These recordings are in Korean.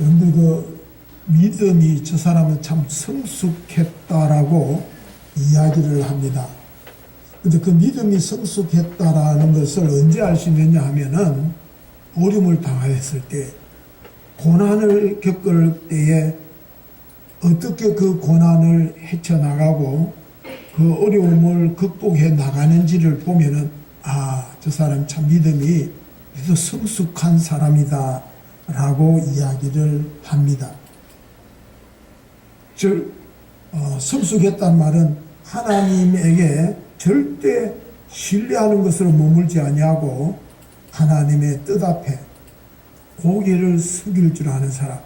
그런데 그 믿음이 저 사람은 참 성숙했다라고 이야기를 합니다. 근데 그 믿음이 성숙했다라는 것을 언제 알 수 있느냐 하면은 어려움을 당했을 때, 고난을 겪을 때에 어떻게 그 고난을 헤쳐나가고 그 어려움을 극복해 나가는지를 보면은 아, 저 사람 참 믿음이 그래도 성숙한 사람이다 라고 이야기를 합니다. 즉, 어, 성숙했단 말은 하나님에게 절대 신뢰하는 것으로 머물지 아니하고 하나님의 뜻 앞에 고개를 숙일 줄 아는 사람.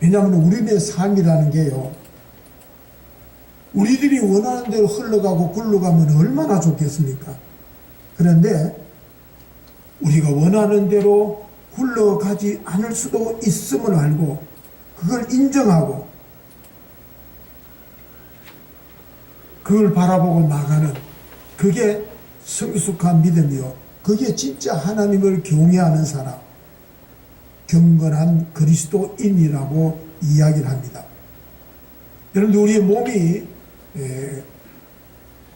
왜냐하면 우리의 삶이라는 게요. 우리들이 원하는 대로 흘러가고 굴러가면 얼마나 좋겠습니까? 그런데 우리가 원하는 대로 굴러가지 않을 수도 있음을 알고 그걸 인정하고 그걸 바라보고 나가는 그게 성숙한 믿음이요. 그게 진짜 하나님을 경외하는 사람, 경건한 그리스도인이라고 이야기를 합니다. 여러분들 우리의 몸이 에,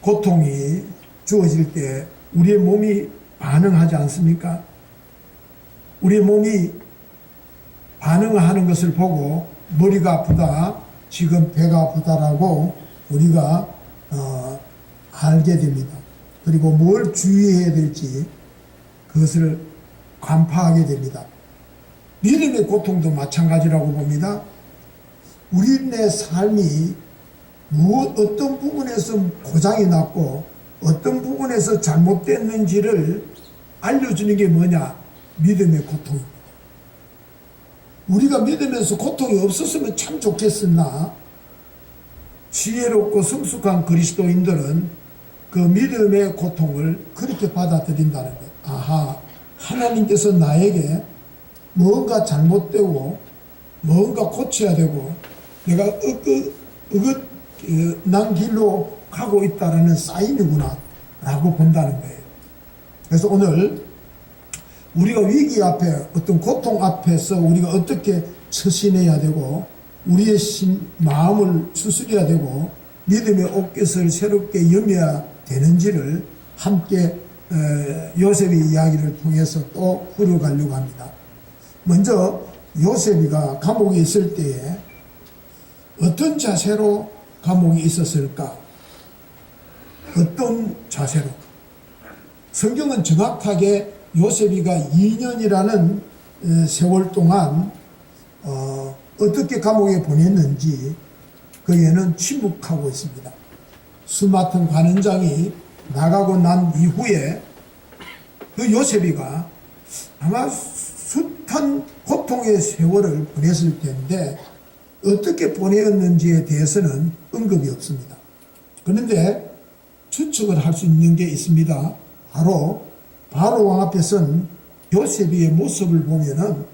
고통이 주어질 때 우리의 몸이 반응하지 않습니까? 우리의 몸이 반응하는 것을 보고 머리가 아프다, 지금 배가 아프다라고 우리가 어, 알게 됩니다. 그리고 뭘 주의해야 될지 그것을 간파하게 됩니다. 믿음의 고통도 마찬가지라고 봅니다. 우리의 삶이 무엇 어떤 부분에서 고장이 났고 어떤 부분에서 잘못됐는지를 알려주는 게 뭐냐? 믿음의 고통입니다. 우리가 믿으면서 고통이 없었으면 참 좋겠으나 지혜롭고 성숙한 그리스도인들은 그 믿음의 고통을 그렇게 받아들인다는 거예요. 아하, 하나님께서 나에게 뭔가 잘못되고 뭔가 고쳐야 되고 내가 어긋, 어긋난 길로 가고 있다라는 사인이구나 라고 본다는 거예요. 그래서 오늘 우리가 위기 앞에 어떤 고통 앞에서 우리가 어떻게 처신해야 되고 우리의 심, 마음을 추스려야 되고 믿음의 옷깃을 새롭게 여며야 되는지를 함께 에, 요셉의 이야기를 통해서 또 풀어가려고 합니다. 먼저 요셉이가 감옥에 있을 때에 어떤 자세로 감옥에 있었을까? 어떤 자세로? 성경은 정확하게 요셉이가 2년이라는 세월 동안 어, 어떻게 감옥에 보냈는지 그에는 침묵하고 있습니다. 수 맡은 관원장이 나가고 난 이후에 그 요셉이가 아마 숱한 고통의 세월을 보냈을 텐데 어떻게 보내었는지에 대해서는 언급이 없습니다. 그런데 추측을 할 수 있는 게 있습니다. 바로 바로 왕 앞에 선 요셉이의 모습을 보면은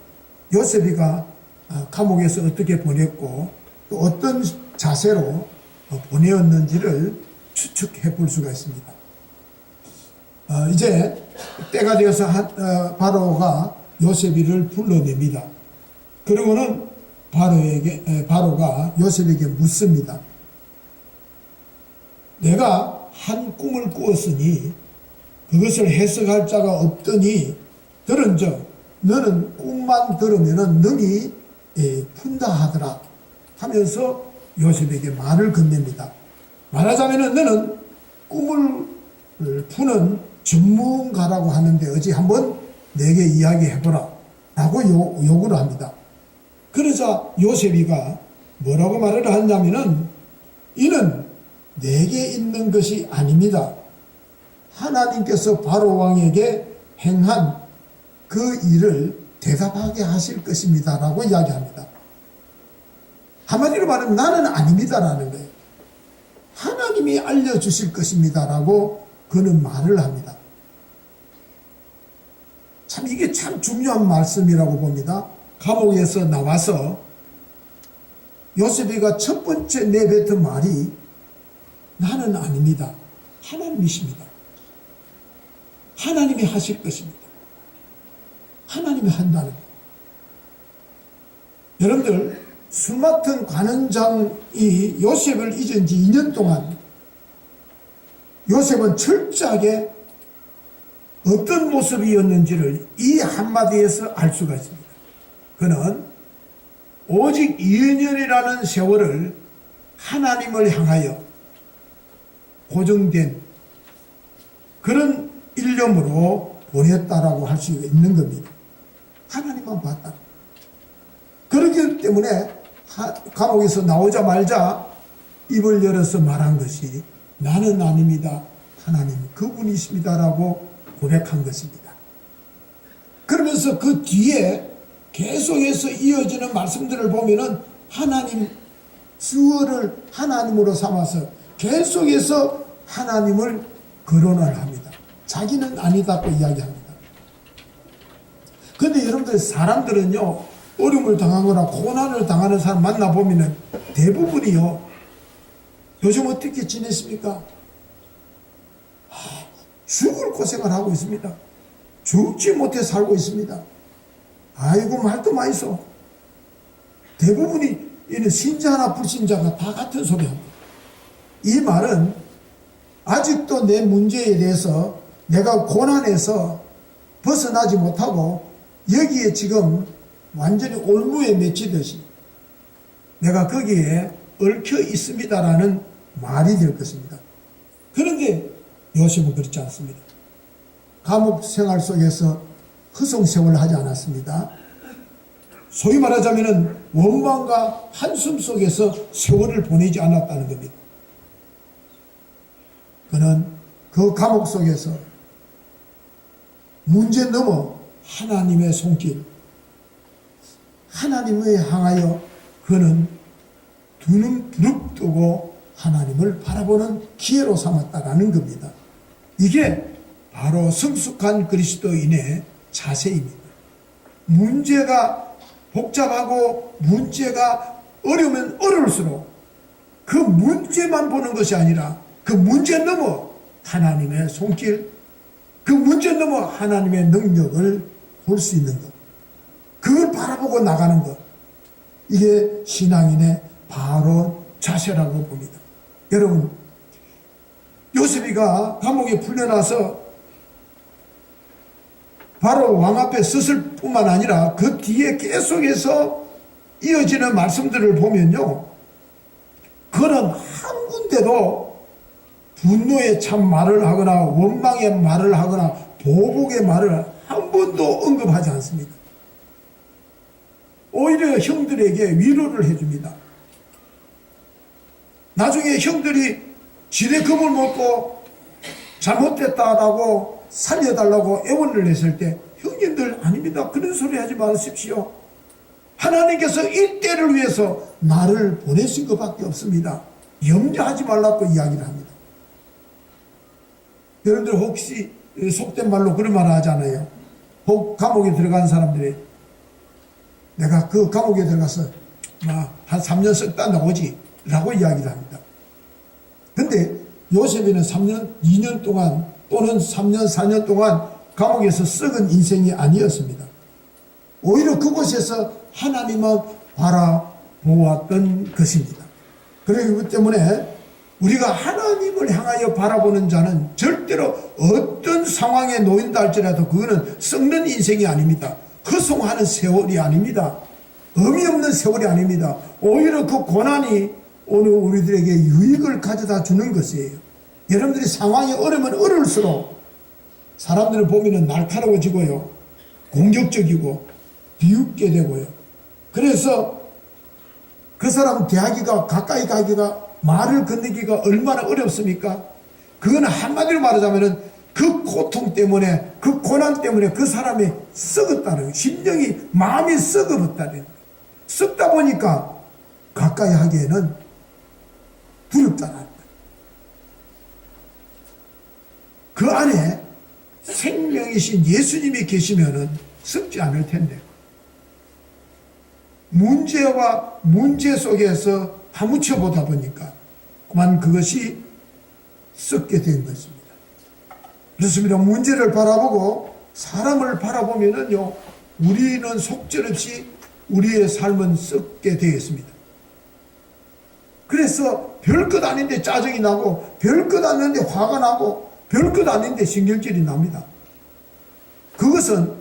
요셉이가 아, 감옥에서 어떻게 보냈고 또 어떤 자세로 어, 보내었는지를 추측해 볼 수가 있습니다. 어, 이제 때가 되어서 어, 바로가 요셉이를 불러냅니다. 그리고는 바로에게 바로가 요셉에게 묻습니다. 내가 한 꿈을 꾸었으니 그것을 해석할 자가 없더니 들은즉 너는 꿈만 들으면은 능히 예, 푼다 하더라 하면서 요셉에게 말을 건넵니다. 말하자면은 너는 꿈을 푸는 전문가라고 하는데 어찌 한번 내게 이야기해보라 라고 요, 요구를 합니다. 그러자 요셉이가 뭐라고 말을 하냐면은 이는 내게 있는 것이 아닙니다. 하나님께서 바로 왕에게 행한 그 일을 대답하게 하실 것입니다. 라고 이야기합니다. 한마디로 말하면 나는 아닙니다라는 거예요. 하나님이 알려주실 것입니다. 라고 그는 말을 합니다. 참 이게 참 중요한 말씀이라고 봅니다. 감옥에서 나와서 요셉이가 첫 번째 내뱉은 말이 나는 아닙니다. 하나님이십니다. 하나님이 하실 것입니다. 하나님이 한다는 것. 여러분들 술 맡은 관원장이 요셉을 잊은 지 2년 동안 요셉은 철저하게 어떤 모습이었는지를 이 한마디에서 알 수가 있습니다. 그는 오직 2년이라는 세월을 하나님을 향하여 고정된 그런 일념으로 보냈다라고 할 수 있는 겁니다. 하나님만 봤다. 그렇기 때문에 하- 감옥에서 나오자마자 입을 열어서 말한 것이 나는 아닙니다. 하나님 그분이십니다라고 고백한 것입니다. 그러면서 그 뒤에 계속해서 이어지는 말씀들을 보면은 하나님 주어를 하나님으로 삼아서 계속해서 하나님을 거론을 합니다. 자기는 아니다고 이야기합니다. 근데 여러분들 사람들은요 어려움을 당하거나 고난을 당하는 사람 만나보면은 대부분이요 요즘 어떻게 지냈습니까? 하, 죽을 고생을 하고 있습니다. 죽지 못해 살고 있습니다. 아이고 말도 많이 써. 대부분이 이는 신자나 불신자가 다 같은 소리 합니다. 이 말은 아직도 내 문제에 대해서 내가 고난에서 벗어나지 못하고 여기에 지금 완전히 올무에 맺히듯이 내가 거기에 얽혀 있습니다라는 말이 될 것입니다. 그런데 요셉은 그렇지 않습니다. 감옥 생활 속에서 허송 생활을 하지 않았습니다. 소위 말하자면 원망과 한숨 속에서 세월을 보내지 않았다는 겁니다. 그는 그 감옥 속에서 문제 넘어 하나님의 손길, 하나님을 향하여 그는 두 눈 부릅 뜨고 하나님을 바라보는 기회로 삼았다라는 겁니다. 이게 바로 성숙한 그리스도인의 자세입니다. 문제가 복잡하고 문제가 어려우면 어려울수록 그 문제만 보는 것이 아니라 그 문제 넘어 하나님의 손길, 그 문제 넘어 하나님의 능력을 볼 수 있는 것. 그걸 바라보고 나가는 것. 이게 신앙인의 바로 자세라고 봅니다. 여러분, 요셉이가 감옥에 풀려나서 바로 왕 앞에 섰을 뿐만 아니라 그 뒤에 계속해서 이어지는 말씀들을 보면요. 그는 한 군데도 분노의 참 말을 하거나 원망의 말을 하거나 보복의 말을 한 번도 언급하지 않습니다. 오히려 형들에게 위로를 해줍니다. 나중에 형들이 지뢰 겁을 먹고 잘못됐다라고 살려달라고 애원을 했을 때 형님들 아닙니다. 그런 소리 하지 마십시오. 하나님께서 일대를 위해서 나를 보내신 것밖에 없습니다. 염려하지 말라고 이야기를 합니다. 여러분들 혹시 속된 말로 그런 말을 하잖아요. 혹 감옥에 들어간 사람들이 내가 그 감옥에 들어가서 막한 3년 썩다 나오지 라고 이야기를 합니다. 근데 요셉이는 3년, 2년 동안 또는 3년, 4년 동안 감옥에서 썩은 인생이 아니었습니다. 오히려 그곳에서 하나님만 바라보았던 것입니다. 그렇기 때문에 우리가 하나님을 향하여 바라보는 자는 절대로 어떤 상황에 놓인다 할지라도 그거는 썩는 인생이 아닙니다. 허송하는 세월이 아닙니다. 의미 없는 세월이 아닙니다. 오히려 그 고난이 오늘 우리들에게 유익을 가져다 주는 것이에요. 여러분들이 상황이 어려면 어려울수록 사람들을 보면 날카로워지고요. 공격적이고 비웃게 되고요. 그래서 그 사람 대하기가 가까이 가기가 말을 건네기가 얼마나 어렵습니까? 그거는 한마디로 말하자면은 그 고통 때문에 그 고난 때문에 그 사람이 썩었다는 거예요. 심령이 마음이 썩어버렸다는 거예요. 썩다 보니까 가까이 하기에는 두렵다는. 그 안에 생명이신 예수님이 계시면은 썩지 않을 텐데. 문제와 문제 속에서 파묻혀 보다 보니까 그만 그것이 썩게 된 것입니다. 그렇습니다. 문제를 바라보고 사람을 바라보면은요, 우리는 속절없이 우리의 삶은 썩게 되었습니다. 그래서 별것 아닌데 짜증이 나고 별것 아닌데 화가 나고 별것 아닌데 신경질이 납니다. 그것은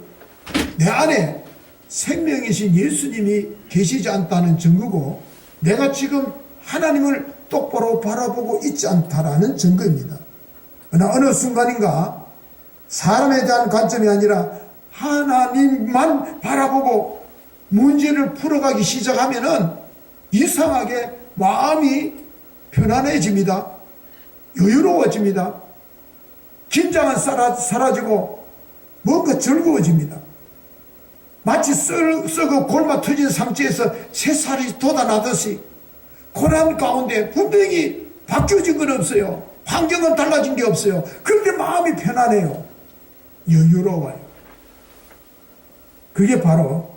내 안에 생명이신 예수님이 계시지 않다는 증거고 내가 지금 하나님을 똑바로 바라보고 있지 않다라는 증거입니다. 그러나 어느 순간인가 사람에 대한 관점이 아니라 하나님만 바라보고 문제를 풀어가기 시작하면은 이상하게 마음이 편안해집니다. 여유로워집니다. 긴장은 사라, 사라지고 뭔가 즐거워집니다. 마치 썩, 썩어 골마 터진 상처에서 새살이 돋아나듯이 고난 가운데 분명히 바뀌어진 건 없어요. 환경은 달라진 게 없어요. 그런데 마음이 편안해요. 여유로워요. 그게 바로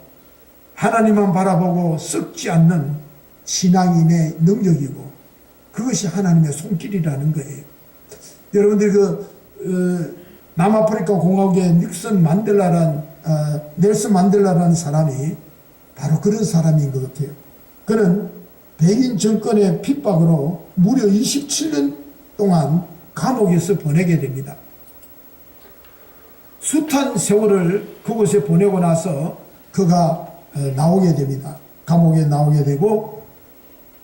하나님만 바라보고 썩지 않는 신앙인의 능력이고 그것이 하나님의 손길이라는 거예요. 여러분들 그 어, 남아프리카 공화국의 닉슨 만델라란 어, 넬슨 만델라라는 사람이 바로 그런 사람인 것 같아요. 그는 백인 정권의 핍박으로 무려 27년 동안 감옥에서 보내게 됩니다. 숱한 세월을 그곳에 보내고 나서 그가 어, 나오게 됩니다. 감옥에 나오게 되고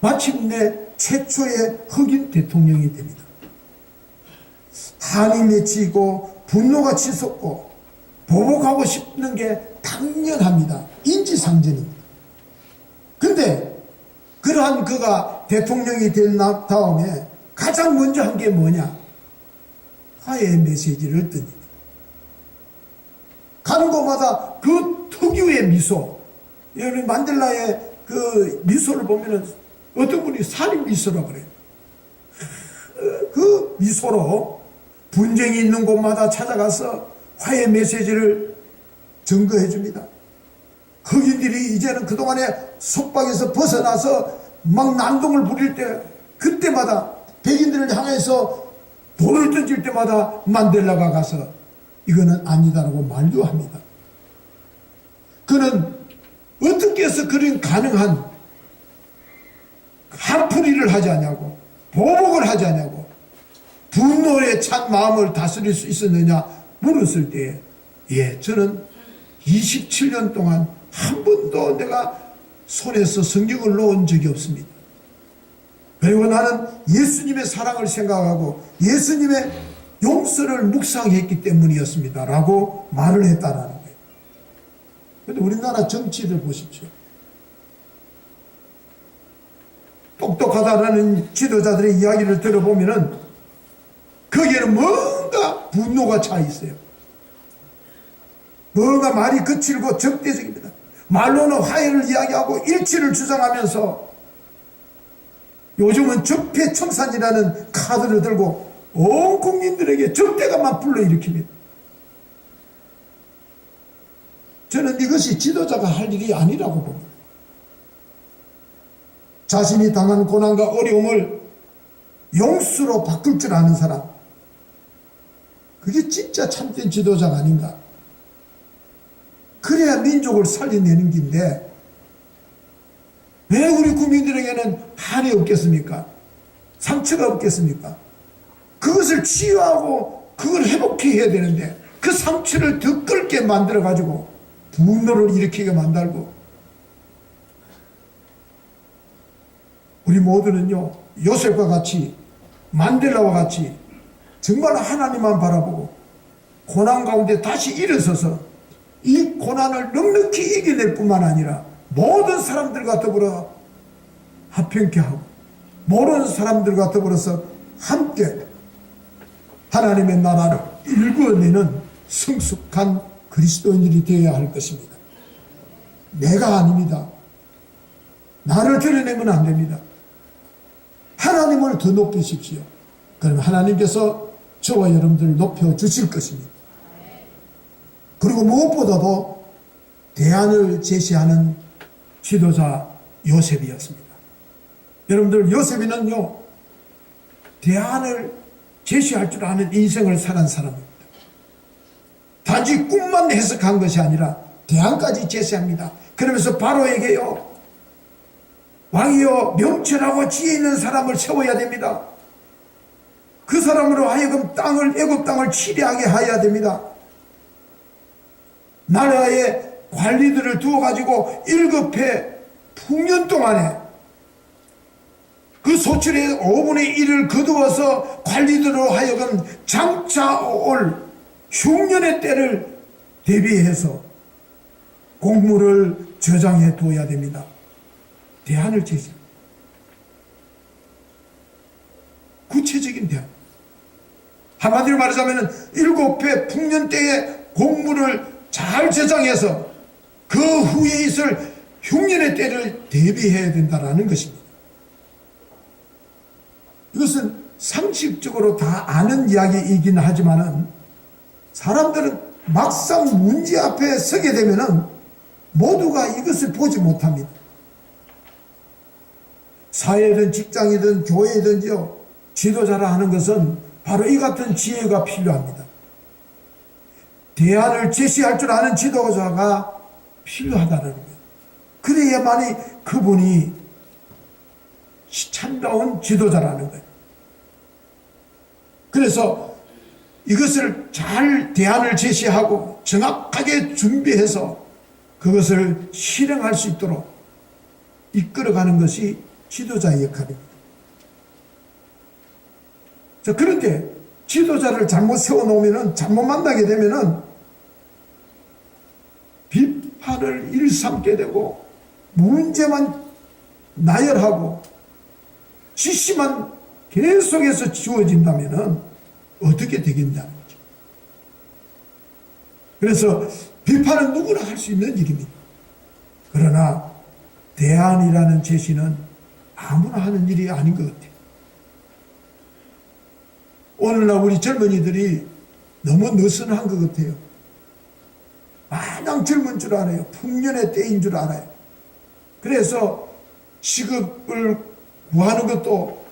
마침내 최초의 흑인 대통령이 됩니다. 한이 맺히고 분노가 치솟고 보복하고 싶는 게 당연합니다. 인지상정입니다. 근데 그러한 그가 대통령이 된 나- 다음에 가장 먼저 한 게 뭐냐? 화해의 메시지를 던집니다. 가는 곳마다 그 특유의 미소, 여러분 만델라의 그 미소를 보면은 어떤 분이 살인 미소라고 그래요. 그 미소로 분쟁이 있는 곳마다 찾아가서 화해 메시지를 증거해 줍니다. 흑인들이 이제는 그동안의 속박에서 벗어나서 막 난동을 부릴 때 그때마다 백인들을 향해서 돌을 던질 때마다 만델라가 가서 이거는 아니다라고 만류합니다. 그는 어떻게 해서 그런 가능한 한풀이를 하지 않냐고 보복을 하지 않냐고 분노에 찬 마음을 다스릴 수 있었느냐 물었을 때 예, 저는 27년 동안 한 번도 내가 손에서 성경을 놓은 적이 없습니다. 그리고 나는 예수님의 사랑을 생각하고 예수님의 용서를 묵상했기 때문이었습니다. 라고 말을 했다라는 거예요. 근데 우리나라 정치들 보십시오. 똑똑하다라는 지도자들의 이야기를 들어보면은 거기에는 뭔가 분노가 차 있어요. 뭔가 말이 거칠고 적대적입니다. 말로는 화해를 이야기하고 일치를 주장하면서 요즘은 적폐청산이라는 카드를 들고 온 국민들에게 적대감만 불러일으킵니다. 저는 이것이 지도자가 할 일이 아니라고 봅니다. 자신이 당한 고난과 어려움을 용수로 바꿀 줄 아는 사람. 그게 진짜 참된 지도자가 아닌가. 그래야 민족을 살려내는 길인데, 왜 우리 국민들에게는 한이 없겠습니까? 상처가 없겠습니까? 그것을 치유하고 그걸 회복해야 되는데, 그 상처를 더 끓게 만들어 가지고, 분노를 일으키게 만들고, 우리 모두는요, 요셉과 같이, 만델라와 같이, 정말 하나님만 바라보고, 고난 가운데 다시 일어서서, 이 고난을 넉넉히 이겨낼 뿐만 아니라, 모든 사람들과 더불어 합평케 하고, 모르는 사람들과 더불어서 함께 하나님의 나라를 일구어내는 성숙한 그리스도인들이 되어야 할 것입니다. 내가 아닙니다. 나를 드러내면 안 됩니다. 하나님을 더 높이십시오. 그럼 하나님께서 저와 여러분들을 높여 주실 것입니다. 그리고 무엇보다도 대안을 제시하는 지도자 요셉이었습니다. 여러분들 요셉이는요 대안을 제시할 줄 아는 인생을 살은 사람입니다. 단지 꿈만 해석한 것이 아니라 대안까지 제시합니다. 그러면서 바로에게요. 왕이여 명철하고 지혜 있는 사람을 세워야 됩니다. 그 사람으로 하여금 땅을 애굽 땅을 치리하게 하여야 됩니다. 나라의 관리들을 두어 가지고 일급해 풍년 동안에 그 소출의 5분의 1을 거두어서 관리들로 하여금 장차 올 흉년의 때를 대비해서 공물을 저장해 둬야 됩니다. 대안을 제시. 구체적인 대안. 한마디로 말하자면 일곱 회 풍년 때의 공물을 잘 저장해서 그 후에 있을 흉년의 때를 대비해야 된다라는 것입니다. 이것은 상식적으로 다 아는 이야기이긴 하지만은 사람들은 막상 문제 앞에 서게 되면은 모두가 이것을 보지 못합니다. 사회든 직장이든 교회든지요, 지도자라 하는 것은 바로 이 같은 지혜가 필요합니다. 대안을 제시할 줄 아는 지도자가 필요하다는 거예요. 그래야만이 그분이 참다운 지도자라는 거예요. 그래서 이것을 잘 대안을 제시하고 정확하게 준비해서 그것을 실행할 수 있도록 이끌어가는 것이 지도자의 역할입니다. 자, 그런데 지도자를 잘못 세워놓으면 잘못 만나게 되면은 비판을 일삼게 되고 문제만 나열하고 지시만 계속해서 지워진다면은 어떻게 되겠냐는 거죠. 그래서 비판은 누구나 할 수 있는 일입니다. 그러나 대안이라는 제시는 아무나 하는 일이 아닌 것 같아요. 오늘날 우리 젊은이들이 너무 느슨한 것 같아요. 마냥 젊은 줄 알아요. 풍년의 때인 줄 알아요. 그래서 시급을 구하는 것도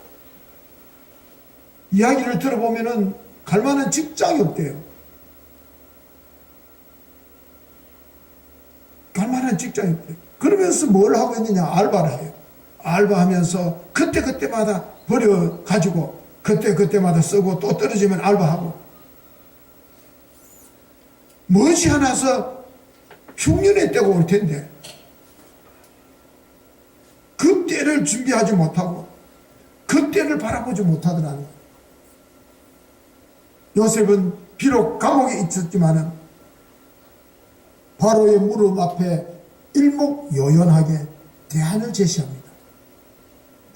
이야기를 들어보면은 갈 만한 직장이 없대요. 갈 만한 직장이 없대요. 그러면서 뭘 하고 있느냐? 알바를 해요. 알바하면서 그때그때마다 버려가지고 그때 그때마다 쓰고 또 떨어지면 알바하고 머지 않아서 흉년의 때가 올 텐데 그 때를 준비하지 못하고 그 때를 바라보지 못하더라는 거예요. 요셉은 비록 감옥에 있었지만은 바로의 무릎 앞에 일목요연하게 대안을 제시합니다.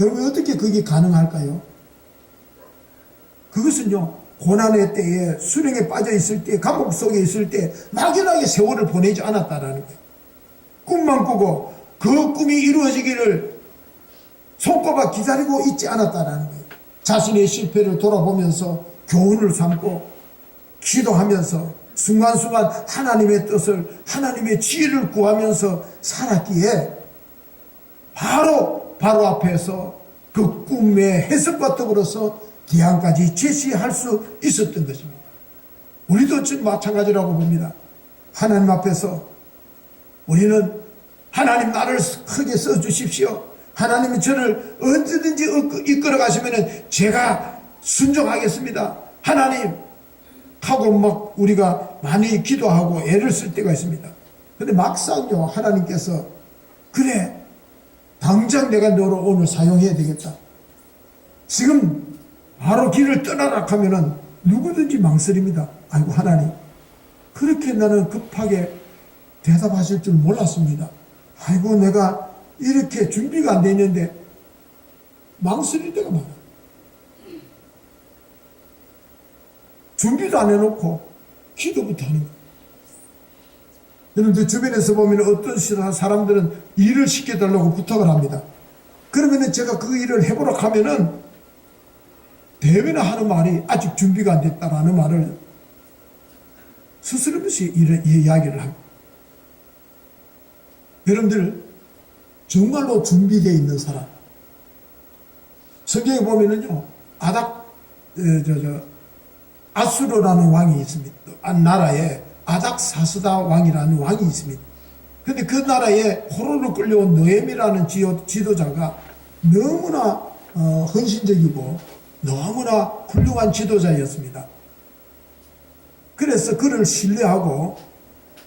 여러분 어떻게 그게 가능할까요? 그것은요 고난의 때에 수령에 빠져 있을 때 감옥 속에 있을 때 막연하게 세월을 보내지 않았다라는 거예요. 꿈만 꾸고 그 꿈이 이루어지기를 손꼽아 기다리고 있지 않았다라는 거예요. 자신의 실패를 돌아보면서 교훈을 삼고 기도하면서 순간순간 하나님의 뜻을 하나님의 지혜를 구하면서 살았기에 바로 바로 앞에서 그 꿈의 해석과 더불어서 기한까지 제시할 수 있었던 것입니다. 우리도 마찬가지라고 봅니다. 하나님 앞에서 우리는 하나님 나를 크게 써주십시오. 하나님이 저를 언제든지 이끌어 가시면 제가 순종하겠습니다. 하나님 하고 막 우리가 많이 기도하고 애를 쓸 때가 있습니다. 근데 막상요 하나님께서 그래 당장 내가 너를 오늘 사용해야 되겠다. 지금 바로 길을 떠나라 하면은 누구든지 망설입니다. 아이고 하나님 그렇게 나는 급하게 대답하실 줄 몰랐습니다. 아이고 내가 이렇게 준비가 안 돼 있는데 망설일 때가 많아. 준비도 안 해놓고 기도부터 하는 거예요. 여러분들 주변에서 보면 어떤 사람들은 일을 시켜달라고 부탁을 합니다. 그러면은 제가 그 일을 해보러 가면은 대변을 하는 말이 아직 준비가 안 됐다라는 말을 스스럼없이 이야기를 합니다. 여러분들 정말로 준비되어 있는 사람 성경에 보면은요 아닥 저, 저, 아수르라는 왕이 있습니다. 나라에 아닥사스다 왕이라는 왕이 있습니다. 근데 그 나라에 호로로 끌려온 지도, 지도자가 너무나 어, 헌신적이고 너무나 훌륭한 지도자였습니다. 그래서 그를 신뢰하고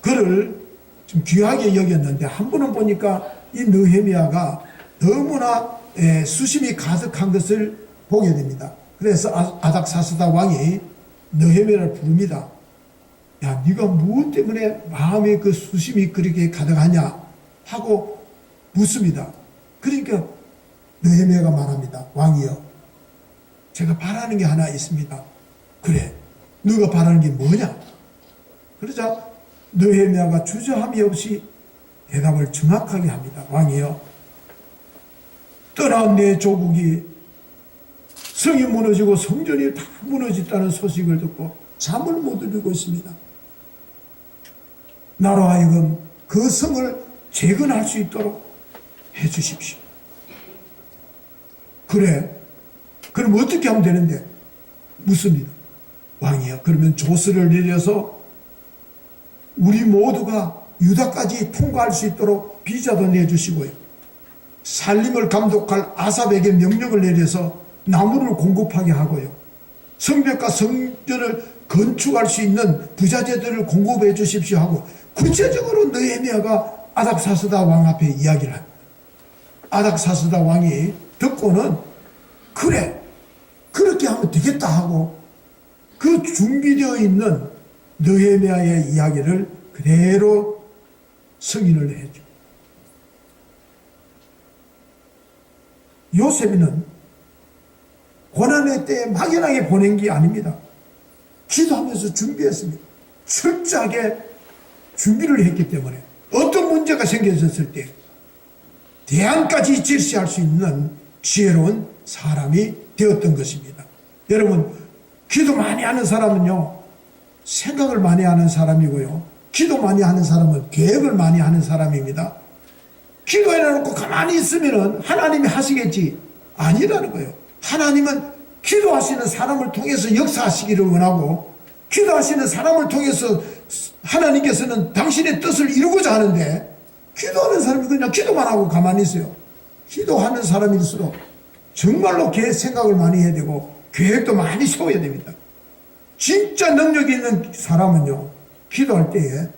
그를 좀 귀하게 여겼는데 한 번은 보니까 이 느헤미야가 너무나 에, 수심이 가득한 것을 보게 됩니다. 그래서 아- 아닥사스다 왕이 느헤미야를 부릅니다. 야, 네가 무엇 때문에 마음에 그 수심이 그렇게 가득하냐 하고 묻습니다. 그러니까 느헤미야가 말합니다. 왕이여, 제가 바라는 게 하나 있습니다. 그래, 너가 바라는 게 뭐냐? 그러자 느헤미야가 주저함이 없이 대답을 정확하게 합니다. 왕이여, 떠난 내 조국이 성이 무너지고 성전이 다 무너졌다는 소식을 듣고 잠을 못 이루고 있습니다. 나로 하여금 그 성을 재건할 수 있도록 해 주십시오. 그래. 그럼 어떻게 하면 되는데? 묻습니다. 왕이요. 그러면 조스를 내려서 우리 모두가 유다까지 통과할 수 있도록 비자도 내주시고요. 살림을 감독할 아삽에게 명령을 내려서 나무를 공급하게 하고요. 성벽과 성전을 건축할 수 있는 부자재들을 공급해 주십시오 하고 구체적으로 느헤미야가 아닥사스다 왕 앞에 이야기를 합니다. 아닥사스다 왕이 듣고는 그래 그렇게 하면 되겠다 하고 그 준비되어 있는 느헤미야의 이야기를 그대로 승인을 해줘. 요셉이는 고난의 때에 막연하게 보낸 게 아닙니다. 기도하면서 준비했습니다. 철저하게 준비를 했기 때문에 어떤 문제가 생겨졌을 때 대안까지 제시할 수 있는 지혜로운 사람이 되었던 것입니다. 여러분, 기도 많이 하는 사람은요, 생각을 많이 하는 사람이고요. 기도 많이 하는 사람은 계획을 많이 하는 사람입니다. 기도해놓고 가만히 있으면은 하나님이 하시겠지. 아니라는 거예요. 하나님은 기도하시는 사람을 통해서 역사하시기를 원하고, 기도하시는 사람을 통해서 하나님께서는 당신의 뜻을 이루고자 하는데, 기도하는 사람이 그냥 기도만 하고 가만히 있어요. 기도하는 사람일수록 정말로 계획 생각을 많이 해야 되고, 계획도 많이 세워야 됩니다. 진짜 능력 있는 사람은요, 기도할 때에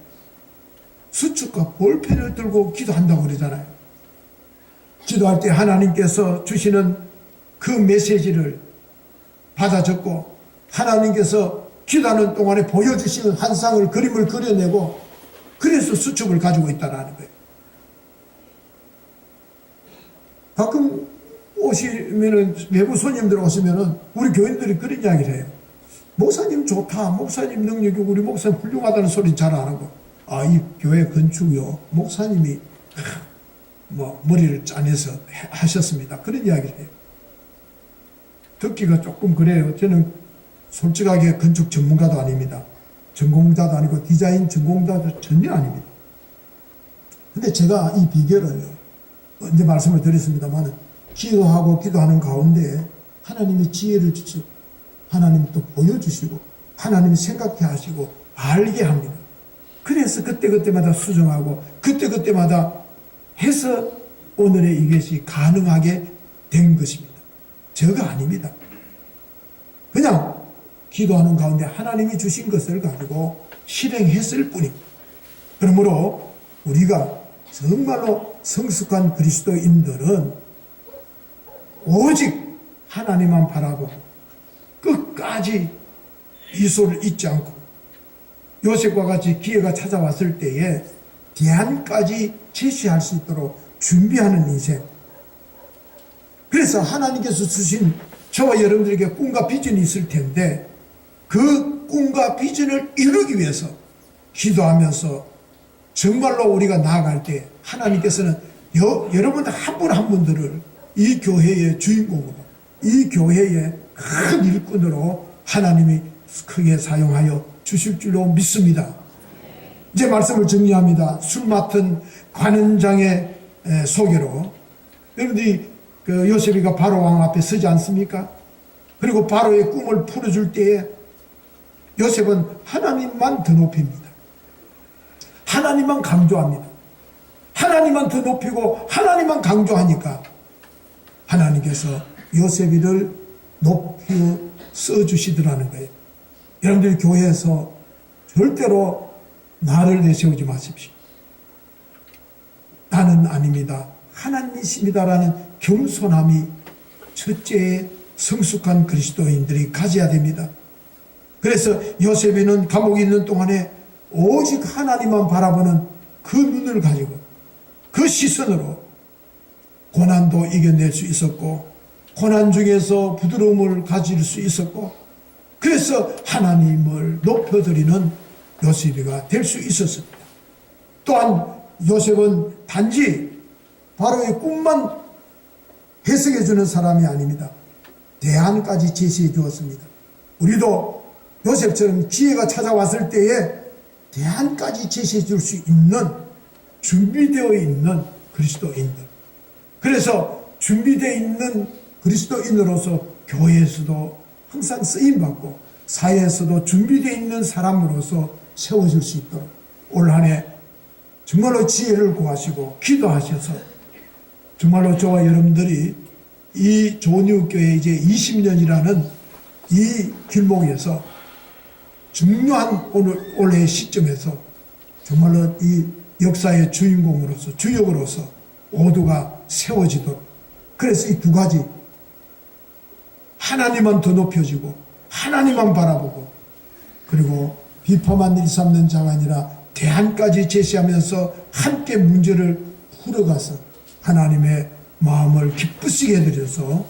수축과 볼펜을 들고 기도한다고 그러잖아요. 기도할 때 하나님께서 주시는 그 메시지를 받아 적고 하나님께서 기도하는 동안에 보여주시는 환상을 그림을 그려내고 그래서 수축을 가지고 있다는 거예요. 가끔 오시면은 외부 손님들 오시면은 우리 교인들이 그런 이야기를 해요. 목사님 좋다. 목사님 능력이 우리 목사님 훌륭하다는 소리 잘 안 하고 아 이 교회 건축요 목사님이 뭐 머리를 짜내서 해- 하셨습니다. 그런 이야기를 해요. 듣기가 조금 그래요. 저는 솔직하게 건축 전문가도 아닙니다. 전공자도 아니고 디자인 전공자도 전혀 아닙니다. 근데 제가 이 비결을 언제 말씀을 드렸습니다만 기도하고 기도하는 가운데 하나님이 지혜를 주시고 하나님이 또 보여주시고 하나님이 생각해 하시고 알게 합니다. 그래서 그때그때마다 수정하고 그때그때마다 해서 오늘의 이것이 가능하게 된 것입니다. 저가 아닙니다. 그냥 기도하는 가운데 하나님이 주신 것을 가지고 실행했을 뿐입니다. 그러므로 우리가 정말로 성숙한 그리스도인들은 오직 하나님만 바라보고 끝까지 이소를 잊지 않고 요셉과 같이 기회가 찾아왔을 때에 대안까지 제시할 수 있도록 준비하는 인생. 그래서 하나님께서 주신 저와 여러분들에게 꿈과 비전이 있을 텐데 그 꿈과 비전을 이루기 위해서 기도하면서 정말로 우리가 나아갈 때 하나님께서는 여, 여러분들 한 분한 분들을 이 교회의 주인공으로 이 교회의 큰 일꾼으로 하나님이 크게 사용하여 주실 줄로 믿습니다. 이제 말씀을 정리합니다. 술 맡은 관원장의 에, 소개로 여러분들이 그 요셉이가 바로 왕 앞에 서지 않습니까? 그리고 바로의 꿈을 풀어줄 때에 요셉은 하나님만 더 높입니다. 하나님만 강조합니다. 하나님만 더 높이고 하나님만 강조하니까 하나님께서 요셉이를 높여 써주시더라는 거예요. 여러분들 교회에서 절대로 나를 내세우지 마십시오. 나는 아닙니다. 하나님이십니다라는 겸손함이 첫째 성숙한 그리스도인들이 가져야 됩니다. 그래서 요셉이는 감옥에 있는 동안에 오직 하나님만 바라보는 그 눈을 가지고 그 시선으로 고난도 이겨낼 수 있었고 고난 중에서 부드러움을 가질 수 있었고 그래서 하나님을 높여드리는 요셉이가 될 수 있었습니다. 또한 요셉은 단지 바로의 꿈만 해석해 주는 사람이 아닙니다. 대안까지 제시해 주었습니다. 우리도 요셉처럼 기회가 찾아왔을 때에 대안까지 제시해 줄 수 있는 준비되어 있는 그리스도인들. 그래서 준비되어 있는 그리스도인으로서 교회에서도 항상 쓰임받고 사회에서도 준비되어 있는 사람으로서 세워질 수 있도록 올 한 해 정말로 지혜를 구하시고 기도하셔서 정말로 저와 여러분들이 이 조니우교회 이제 20년이라는 이 길목에서 중요한 오늘 올해의 시점에서 정말로 이 역사의 주인공으로서 주역으로서 모두가 세워지도록 그래서 이 두 가지 하나님만 더 높여지고 하나님만 바라보고 그리고 비판만 일삼는 자가 아니라 대안까지 제시하면서 함께 문제를 풀어가서 하나님의 마음을 기쁘시게 해드려서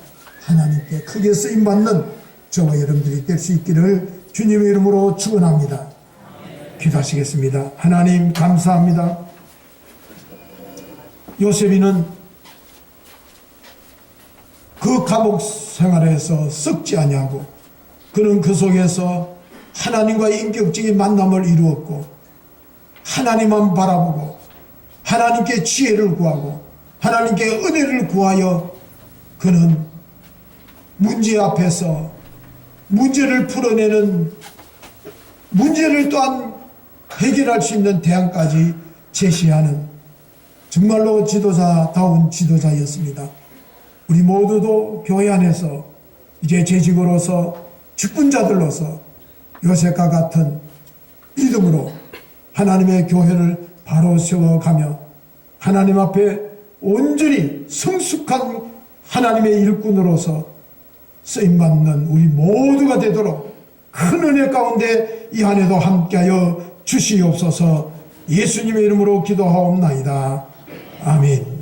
하나님께 크게 쓰임받는 저와 여러분들이 될 수 있기를 주님의 이름으로 축원합니다. 기도하시겠습니다. 하나님 감사합니다. 요셉이는 그 감옥 생활에서 썩지 아니하고 그는 그 속에서 하나님과의 인격적인 만남을 이루었고 하나님만 바라보고 하나님께 지혜를 구하고 하나님께 은혜를 구하여 그는 문제 앞에서 문제를 풀어내는 문제를 또한 해결할 수 있는 대안까지 제시하는 정말로 지도자다운 지도자였습니다. 우리 모두도 교회 안에서 이제 재직으로서 직분자들로서 요셉과 같은 믿음으로 하나님의 교회를 바로 세워가며 하나님 앞에 온전히 성숙한 하나님의 일꾼으로서 쓰임받는 우리 모두가 되도록 큰 은혜 가운데 이한 해도 함께하여 주시옵소서 예수님의 이름으로 기도하옵나이다. 아멘.